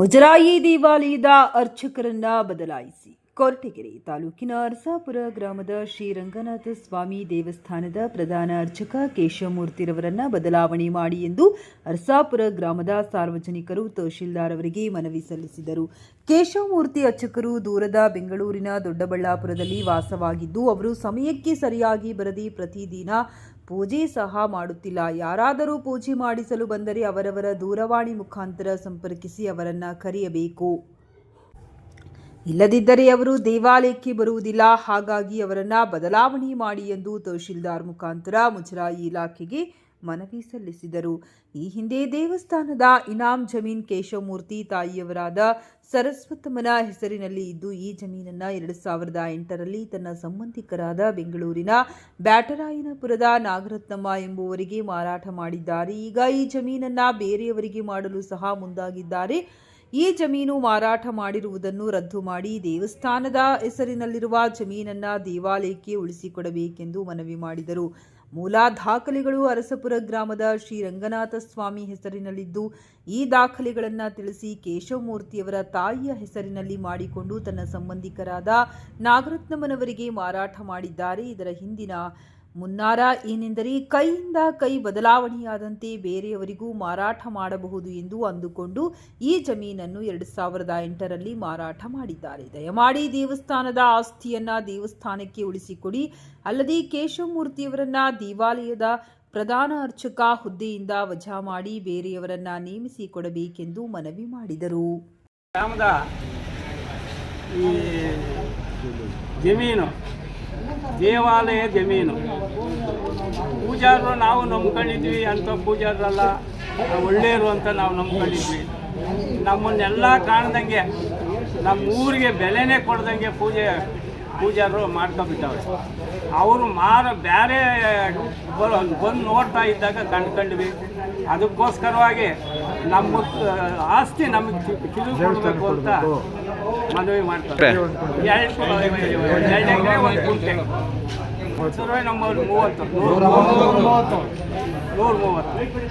ಮುಜರಾಯಿ ದೇವಾಲಯದ ಅರ್ಚಕರನ್ನ ಬದಲಾಯಿಸಿ. ಕೊರಟಗೆರೆ ತಾಲೂಕಿನ ಅರಸಾಪುರ ಗ್ರಾಮದ ಶ್ರೀರಂಗನಾಥ ಸ್ವಾಮಿ ದೇವಸ್ಥಾನದ ಪ್ರಧಾನ ಅರ್ಚಕ ಕೇಶವಮೂರ್ತಿರವರನ್ನ ಬದಲಾವಣೆ ಮಾಡಿ ಎಂದು ಅರಸಾಪುರ ಗ್ರಾಮದ ಸಾರ್ವಜನಿಕರು ತಹಶೀಲ್ದಾರ್ ಅವರಿಗೆ ಮನವಿ ಸಲ್ಲಿಸಿದರು. ಕೇಶವಮೂರ್ತಿ ಅರ್ಚಕರು ದೂರದ ಬೆಂಗಳೂರಿನ ದೊಡ್ಡಬಳ್ಳಾಪುರದಲ್ಲಿ ವಾಸವಾಗಿದ್ದು, ಅವರು ಸಮಯಕ್ಕೆ ಸರಿಯಾಗಿ ಬರದಿ ಪ್ರತಿದಿನ ಪೂಜೆ ಸಹ ಮಾಡುತ್ತಿಲ್ಲ. ಯಾರಾದರೂ ಪೂಜೆ ಮಾಡಿಸಲು ಬಂದರೆ ಅವರವರ ದೂರವಾಣಿ ಮುಖಾಂತರ ಸಂಪರ್ಕಿಸಿ ಅವರನ್ನು ಕರೆಯಬೇಕು. ಇಲ್ಲದಿದ್ದರೆ ಅವರು ದೇವಾಲಯಕ್ಕೆ ಬರುವುದಿಲ್ಲ. ಹಾಗಾಗಿ ಅವರನ್ನು ಬದಲಾವಣೆ ಮಾಡಿ ಎಂದು ತಹಶೀಲ್ದಾರ್ ಮುಖಾಂತರ ಮುಜರಾಯಿ ಇಲಾಖೆಗೆ ಮನವಿ ಸಲ್ಲಿಸಿದರು. ಈ ಹಿಂದೆ ದೇವಸ್ಥಾನದ ಇನಾಮ್ ಜಮೀನ್ ಕೇಶವಮೂರ್ತಿ ತಾಯಿಯವರಾದ ಸರಸ್ವತಮ್ಮನ ಹೆಸರಿನಲ್ಲಿ ಇದ್ದು, ಈ ಜಮೀನನ್ನು ಎರಡು ಸಾವಿರದ ಎಂಟರಲ್ಲಿ ತನ್ನ ಸಂಬಂಧಿಕರಾದ ಬೆಂಗಳೂರಿನ ಬ್ಯಾಟರಾಯನಪುರದ ನಾಗರತ್ನಮ್ಮ ಎಂಬುವರಿಗೆ ಮಾರಾಟ ಮಾಡಿದ್ದಾರೆ. ಈಗ ಈ ಜಮೀನನ್ನು ಬೇರೆಯವರಿಗೆ ಮಾಡಲು ಸಹ ಮುಂದಾಗಿದ್ದಾರೆ. ಈ ಜಮೀನು ಮಾರಾಟ ಮಾಡಿರುವುದನ್ನು ರದ್ದು ಮಾಡಿ ದೇವಸ್ಥಾನದ ಹೆಸರಿನಲ್ಲಿರುವ ಜಮೀನನ್ನ ದೇವಾಲಯಕ್ಕೆ ಉಳಿಸಿಕೊಡಬೇಕೆಂದು ಮನವಿ ಮಾಡಿದರು. ಮೂಲ ದಾಖಲೆಗಳು ಅರಸಪುರ ಗ್ರಾಮದ ಶ್ರೀ ರಂಗನಾಥ ಸ್ವಾಮಿ ಹೆಸರಿನಲ್ಲಿದ್ದು, ಈ ದಾಖಲೆಗಳನ್ನು ತಿಳಿಸಿ ಕೇಶವಮೂರ್ತಿಯವರ ತಾಯಿಯ ಹೆಸರಿನಲ್ಲಿ ಮಾಡಿಕೊಂಡು ತನ್ನ ಸಂಬಂಧಿಕರಾದ ನಾಗರತ್ನಮ್ಮನವರಿಗೆ ಮಾರಾಟ ಮಾಡಿದ್ದಾರೆ. ಇದರ ಹಿಂದಿನ ಮುನ್ನಾರ ಏನೆಂದರೆ ಕೈಯಿಂದ ಕೈ ಬದಲಾವಣೆಯಾದಂತೆ ಬೇರೆಯವರಿಗೂ ಮಾರಾಟ ಮಾಡಬಹುದು ಎಂದು ಅಂದುಕೊಂಡು ಈ ಜಮೀನನ್ನು ಎರಡು ಸಾವಿರದ ಎಂಟರಲ್ಲಿ ಮಾರಾಟ ಮಾಡಿದ್ದಾರೆ. ದಯಮಾಡಿ ದೇವಸ್ಥಾನದ ಆಸ್ತಿಯನ್ನ ದೇವಸ್ಥಾನಕ್ಕೆ ಉಳಿಸಿಕೊಡಿ. ಅಲ್ಲದೆ ಕೇಶವಮೂರ್ತಿಯವರನ್ನ ದೇವಾಲಯದ ಪ್ರಧಾನ ಅರ್ಚಕ ಹುದ್ದೆಯಿಂದ ವಜಾ ಮಾಡಿ ಬೇರೆಯವರನ್ನ ನೇಮಿಸಿ ಕೊಡಬೇಕೆಂದು ಮನವಿ ಮಾಡಿದರು. ಗ್ರಾಮದ ಜಮೀನು, ದೇವಾಲಯ ಜಮೀನು ಪೂಜಾರರು ನಾವು ನಂಬ್ಕೊಂಡಿದ್ವಿ ಅಂತ ಪೂಜಾರರಲ್ಲ. ಒಳ್ಳೆಯರು ಅಂತ ನಾವು ನಂಬ್ಕೊಂಡಿದ್ವಿ. ನಮ್ಮನ್ನೆಲ್ಲ ಕಾಣ್ದಂಗೆ ನಮ್ಮ ಊರಿಗೆ ಬೆಲೆನೇ ಕೊಡ್ದಂಗೆ ಪೂಜೆ ಪೂಜಾರರು ಮಾಡ್ಕೊಂಡ್ಬಿಟ್ಟವ್ರೆ ಅವರು ಮಾರ ಬೇರೆ ಬಂದು ನೋಡ್ತಾ ಇದ್ದಾಗ ಕಂಡ್ಕೊಂಡ್ವಿ. ಅದಕ್ಕೋಸ್ಕರವಾಗಿ ನಮ್ಮ ಆಸ್ತಿ ನಮಗೆ ಕಿಲು ಕೊಡಬೇಕು ಅಂತ ಮನವಿ ಮಾಡ್ತಾರೆ. ಎರಡು ಎರಡು ಎಕರೆ ಒಂದು ಗುಂಟೆ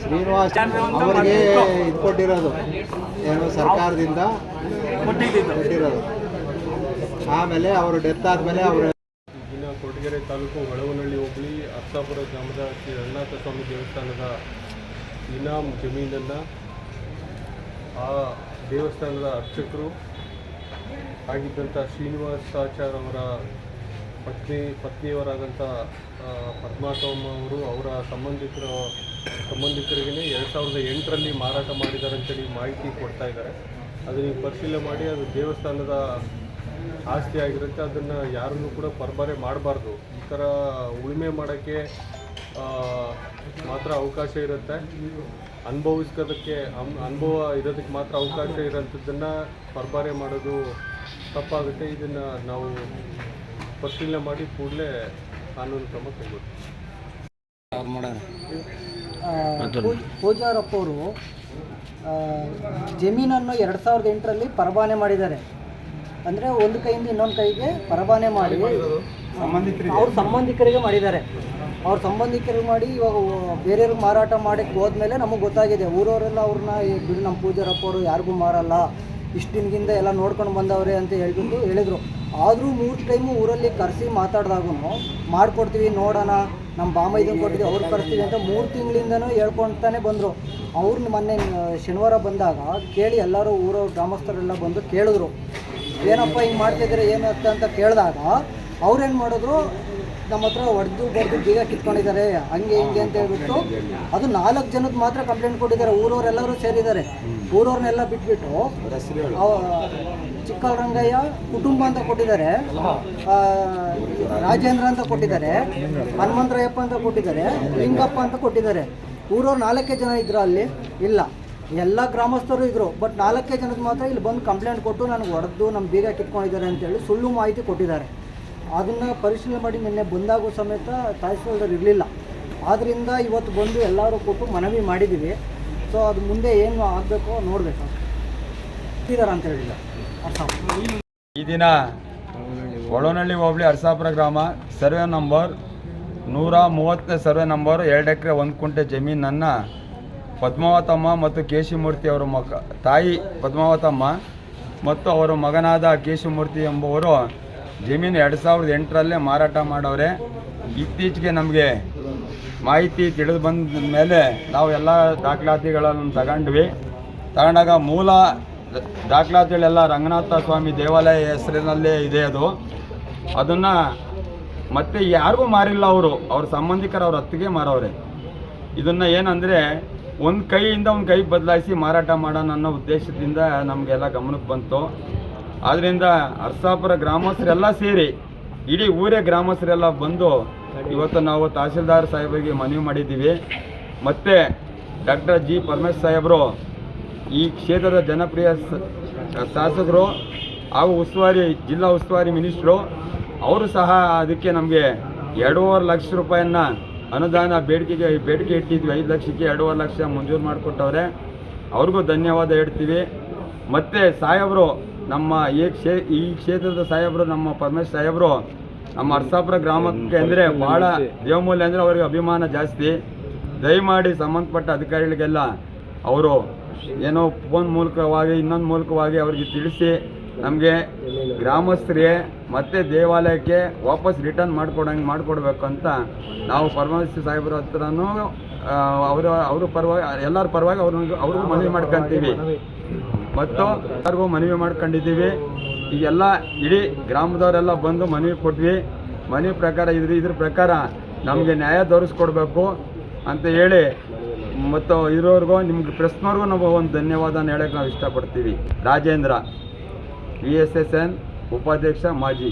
ಶ್ರೀನಿವಾಸ್ ಅವರಿಗೆ. ಇದು ಕೊಟ್ಟಿರೋದು ಏನು, ಸರ್ಕಾರದಿಂದ ಕೊಟ್ಟಿರೋದು ಆಮೇಲೆ ಅವರು ಡೆತ್ ಆದ್ಮೇಲೆ ಅವರು ಇನ್ನು ಕೊಟ್ಟಿಗೆರೆ ತಾಲೂಕು ಹೊಳವನಹಳ್ಳಿ ಹೋಬಳಿ ಅರ್ಸಾಪುರ ಗ್ರಾಮದ ಶ್ರೀ ರಂಗನಾಥ ಸ್ವಾಮಿ ದೇವಸ್ಥಾನದ ಇನಾಮ್ ಜಮೀನನ್ನು ಆ ದೇವಸ್ಥಾನದ ಅರ್ಚಕರು ಆಗಿದ್ದಂಥ ಶ್ರೀನಿವಾಸಾಚಾರ್ ಅವರ ಪತ್ನಿ ಪತ್ನಿಯವರಾದಂಥ ಆ, ಪದ್ಮಾತಮ್ಮ ಅವರು ಅವರ ಸಂಬಂಧಿಕರ ಸಂಬಂಧಿಕರಿಗೆ ಎರಡು ಸಾವಿರದ ಎಂಟರಲ್ಲಿ ಮಾರಾಟ ಮಾಡಿದ್ದಾರೆ ಅಂತೇಳಿ ಮಾಹಿತಿ ಕೊಡ್ತಾ ಇದ್ದಾರೆ. ಅದನ್ನ ಪರಿಶೀಲನೆ ಮಾಡಿ ಅದು ದೇವಸ್ಥಾನದ ಆಸ್ತಿ ಆಗಿರುತ್ತೆ ಅದನ್ನು ಯಾರನ್ನು ಕೂಡ ಪರಬಾರೆ ಮಾಡಬಾರ್ದು. ಈ ಥರ ಉಳುಮೆ ಮಾಡೋಕ್ಕೆ ಮಾತ್ರ ಅವಕಾಶ ಇರುತ್ತೆ. ಅನುಭವಿಸ್ಕೋದಕ್ಕೆ ಅನುಭವ ಇರೋದಕ್ಕೆ ಮಾತ್ರ ಅವಕಾಶ ಇರೋಂಥದ್ದನ್ನು ಪರಬಾರೆ ಮಾಡೋದು ತಪ್ಪಾಗುತ್ತೆ. ಇದನ್ನು ನಾವು ಪರಿಶೀಲನೆ ಮಾಡಿ ಕೂಡಲೇ ಕಾನೂನು ಕ್ರಮ ಕೈಗೊಳ್ತೀವಿ ಪೂಜಾರಪ್ಪ ಅವರು ಜಮೀನನ್ನು ಎರಡು ಸಾವಿರದ ಎಂಟರಲ್ಲಿ ಪರಬಾನೆ ಮಾಡಿದ್ದಾರೆ. ಅಂದರೆ ಒಂದು ಕೈಯಿಂದ ಇನ್ನೊಂದು ಕೈಗೆ ಪರಬಾನೆ ಮಾಡಿ ಅವ್ರ ಸಂಬಂಧಿಕರಿಗೆ ಮಾಡಿದ್ದಾರೆ. ಅವ್ರ ಸಂಬಂಧಿಕರಿಗೆ ಮಾಡಿ ಇವಾಗ ಬೇರೆಯವ್ರಿಗೆ ಮಾರಾಟ ಮಾಡಕ್ಕೆ ಹೋದ್ಮೇಲೆ ನಮಗೆ ಗೊತ್ತಾಗಿದೆ. ಊರವರೆಲ್ಲ ಅವ್ರನ್ನ "ಏ, ಬಿಡು ನಮ್ಮ ಪೂಜಾರಪ್ಪ ಅವರು ಯಾರಿಗೂ ಮಾರಲ್ಲ. ಇಷ್ಟು ದಿನಗಿಂದ ಎಲ್ಲ ನೋಡ್ಕೊಂಡು ಬಂದವ್ರೆ ಅಂತ ಹೇಳ್ಬಿಟ್ಟು ಹೇಳಿದರು. ಆದರೂ ಮೂರು ಟೈಮು ಊರಲ್ಲಿ ಕರೆಸಿ ಮಾತಾಡಿದಾಗೂ ಮಾಡಿಕೊಡ್ತೀವಿ, ನೋಡೋಣ ನಮ್ಮ ಬಾಮ ಇದನ್ನು ಕೊಟ್ಟಿದ್ದೆ ಅವ್ರು ಕರೆಸ್ತೀವಿ ಅಂತ ಮೂರು ತಿಂಗಳಿಂದನೂ ಹೇಳ್ಕೊಳ್ತಾನೆ ಬಂದರು. ಅವ್ರನ್ನ ಮೊನ್ನೆ ಶನಿವಾರ ಬಂದಾಗ ಕೇಳಿ ಎಲ್ಲರೂ ಊರ ಗ್ರಾಮಸ್ಥರೆಲ್ಲ ಬಂದು ಕೇಳಿದ್ರು. ಏನಪ್ಪ ಹಿಂಗೆ ಮಾಡ್ತಿದ್ರೆ ಏನು ಅಂತ ಕೇಳಿದಾಗ ಅವ್ರೇನು ಮಾಡಿದ್ರು ನಮ್ಮ ಹತ್ರ ಹೊಡೆದು ಬಡ್ದು ಬೀಗ ಕಿತ್ಕೊಂಡಿದ್ದಾರೆ, ಹಂಗೆ ಹಿಂಗೆ ಅಂತ ಹೇಳ್ಬಿಟ್ಟು ಅದು ನಾಲ್ಕು ಜನಕ್ಕೆ ಮಾತ್ರ ಕಂಪ್ಲೇಂಟ್ ಕೊಟ್ಟಿದ್ದಾರೆ. ಊರವರೆಲ್ಲರೂ ಸೇರಿದ್ದಾರೆ. ಊರವ್ರನ್ನೆಲ್ಲ ಬಿಟ್ಬಿಟ್ಟು ಚಿಕ್ಕ ಚಿಕ್ಕರಂಗಯ್ಯ ಕುಟುಂಬ ಅಂತ ಕೊಟ್ಟಿದ್ದಾರೆ. ರಾಜೇಂದ್ರ ಅಂತ ಕೊಟ್ಟಿದ್ದಾರೆ. ಹನುಮಂತರಾಯಪ್ಪ ಅಂತ ಕೊಟ್ಟಿದ್ದಾರೆ. ಲಿಂಗಪ್ಪ ಅಂತ ಕೊಟ್ಟಿದ್ದಾರೆ. ಊರವ್ರು ನಾಲ್ಕೇ ಜನ ಇದ್ರು ಅಲ್ಲಿ. ಇಲ್ಲ. ಎಲ್ಲ ಗ್ರಾಮಸ್ಥರು ಇದ್ರು. ಬಟ್ ನಾಲ್ಕೇ ಜನಕ್ಕೆ ಮಾತ್ರ ಇಲ್ಲಿ ಬಂದು ಕಂಪ್ಲೇಂಟ್ ಕೊಟ್ಟು ನನಗೆ ಹೊಡೆದು ನಮ್ಮ ಬೀಗ ಕಿತ್ಕೊಂಡಿದ್ದಾರೆ ಅಂತೇಳಿ ಸುಳ್ಳು ಮಾಹಿತಿ ಕೊಟ್ಟಿದ್ದಾರೆ. ಅದನ್ನು ಪರಿಶೀಲನೆ ಮಾಡಿ ನಿನ್ನೆ ಬಂದಾಗೂ ಸಮೇತ ತಹಸೀಲ್ದಾರ್ ಇರಲಿಲ್ಲ. ಆದ್ದರಿಂದ ಇವತ್ತು ಬಂದು ಎಲ್ಲರೂ ಕೊಟ್ಟು ಮನವಿ ಮಾಡಿದ್ದೀವಿ ಸೊ ಅದು ಮುಂದೆ ಏನು ಆಗಬೇಕು ನೋಡಬೇಕು. ಇದ್ದಾರೆ ಅಂತ ಅರ್ಥ ಈ ದಿನ ಒಳನಹಳ್ಳಿ ಹೋಬಳಿ ಅರಸಾಪುರ ಗ್ರಾಮ ಸರ್ವೆ ನಂಬರ್ ನೂರ ಮೂವತ್ತನೇ ಸರ್ವೆ ನಂಬರ್ ಎರಡು ಎಕರೆ ಒಂದು ಕುಂಟೆ ಜಮೀನನ್ನು ಪದ್ಮಾವತಮ್ಮ ಮತ್ತು ಕೇಶಿಮೂರ್ತಿ ಅವರ ಮಗ ತಾಯಿ ಪದ್ಮಾವತಮ್ಮ ಮತ್ತು ಅವರ ಮಗನಾದ ಕೇಶಿಮೂರ್ತಿ ಎಂಬುವರು ಜಮೀನು ಎರಡು ಸಾವಿರದ ಎಂಟರಲ್ಲೇ ಮಾರಾಟ ಮಾಡವ್ರೆ ಇತ್ತೀಚೆಗೆ ನಮಗೆ ಮಾಹಿತಿ ತಿಳಿದು ಬಂದ ಮೇಲೆ ನಾವು ಎಲ್ಲ ದಾಖಲಾತಿಗಳನ್ನು ತಗೊಂಡ್ವಿ. ತಗೊಂಡಾಗ ಮೂಲ ದಾಖಲಾತಿಗಳೆಲ್ಲ ರಂಗನಾಥ ಸ್ವಾಮಿ ದೇವಾಲಯ ಹೆಸರಿನಲ್ಲೇ ಇದೆ ಅದು. ಅದನ್ನು ಮತ್ತೆ ಯಾರಿಗೂ ಮಾರಿಲ್ಲ ಅವರು. ಅವ್ರ ಸಂಬಂಧಿಕರು ಅವ್ರ ಹತ್ತಿಗೆ ಮಾರವ್ರೆ ಇದನ್ನು ಏನಂದರೆ ಒಂದು ಕೈಯಿಂದ ಒಂದು ಕೈ ಬದಲಾಯಿಸಿ ಮಾರಾಟ ಮಾಡೋಣ ಅನ್ನೋ ಉದ್ದೇಶದಿಂದ ನಮಗೆಲ್ಲ ಗಮನಕ್ಕೆ ಬಂತು. ಆದ್ದರಿಂದ ಅರ್ಸಾಪುರ ಗ್ರಾಮಸ್ಥರೆಲ್ಲ ಸೇರಿ, ಇಡೀ ಊರೇ ಗ್ರಾಮಸ್ಥರೆಲ್ಲ ಬಂದು ಇವತ್ತು ನಾವು ತಹಸೀಲ್ದಾರ್ ಸಾಹೇಬರಿಗೆ ಮನವಿ ಮಾಡಿದ್ದೀವಿ. ಮತ್ತು ಡಾಕ್ಟರ್ ಜಿ ಪರಮೇಶ್ ಸಾಹೇಬರು, ಈ ಕ್ಷೇತ್ರದ ಜನಪ್ರಿಯ ಶಾಸಕರು ಹಾಗೂ ಉಸ್ತುವಾರಿ, ಜಿಲ್ಲಾ ಉಸ್ತುವಾರಿ ಮಿನಿಸ್ಟ್ರು, ಅವರು ಸಹ ಅದಕ್ಕೆ ನಮಗೆ ಎರಡೂವರೆ ಲಕ್ಷ ರೂಪಾಯಿಯನ್ನ ಅನುದಾನ ಬೇಡಿಕೆಗೆ, ಬೇಡಿಕೆ ಇಟ್ಟಿದ್ವಿ. ಐದು ಲಕ್ಷಕ್ಕೆ ಎರಡೂವರೆ ಲಕ್ಷ ಮಂಜೂರು ಮಾಡಿಕೊಟ್ಟವ್ರೆ. ಅವ್ರಿಗೂ ಧನ್ಯವಾದ ಹೇಳ್ತೀವಿ. ಮತ್ತು ಸಾಹೇಬರು ನಮ್ಮ ಈ ಕ್ಷೇ ಈ ಕ್ಷೇತ್ರದ ಸಾಹೇಬರು ನಮ್ಮ ಪರಮೇಶ್ ಸಾಹೇಬರು ನಮ್ಮ ಅರ್ಸಾಪುರ ಗ್ರಾಮಕ್ಕೆ ಅಂದರೆ ಭಾಳ ದೇವಮೂಲ್ಯ ಅಂದರೆ ಅವರಿಗೆ ಅಭಿಮಾನ ಜಾಸ್ತಿ. ದಯಮಾಡಿ ಸಂಬಂಧಪಟ್ಟ ಅಧಿಕಾರಿಗಳಿಗೆಲ್ಲ ಅವರು ಏನೋ ಫೋನ್ ಮೂಲಕವಾಗಿ ಇನ್ನೊಂದು ಮೂಲಕವಾಗಿ ಅವರಿಗೆ ತಿಳಿಸಿ ನಮಗೆ ಗ್ರಾಮಸ್ಥರಿಗೆ ಮತ್ತೆ ದೇವಾಲಯಕ್ಕೆ ವಾಪಸ್ ರಿಟರ್ನ್ ಮಾಡಿಕೊಡಂಗೆ ಮಾಡಿಕೊಡ್ಬೇಕು ಅಂತ ನಾವು ಪರಮೇಶ್ ಸಾಹೇಬ್ರ ಹತ್ರನೂ ಅವರು ಅವರು ಅವ್ರ ಪರವಾಗಿ ಎಲ್ಲರ ಪರವಾಗಿ ಅವ್ರಿಗೆ ಅವ್ರಿಗೂ ಮನವಿ ಮಾಡ್ಕೊಂತೀವಿ. ಮತ್ತು ಎಲ್ಲರಿಗೂ ಮನವಿ ಮಾಡ್ಕೊಂಡಿದ್ದೀವಿ. ಈಗೆಲ್ಲ ಇಡೀ ಗ್ರಾಮದವರೆಲ್ಲ ಬಂದು ಮನವಿ ಕೊಟ್ವಿ. ಮನವಿ ಪ್ರಕಾರ ಇದ್ರ ಇದ್ರ ಪ್ರಕಾರ ನಮಗೆ ನ್ಯಾಯ ತೋರಿಸ್ಕೊಡ್ಬೇಕು ಅಂತ ಹೇಳಿ ಮತ್ತು ಇರೋರ್ಗೂ ನಿಮ್ಗೆ ಪ್ರೆಸ್ನವ್ರಿಗೂ ನಾವು ಒಂದು ಧನ್ಯವಾದನ ಹೇಳಕ್ಕೆ ನಾವು ಇಷ್ಟಪಡ್ತೀವಿ. Rajendra V S S N ಉಪಾಧ್ಯಕ್ಷ, ಮಾಜಿ.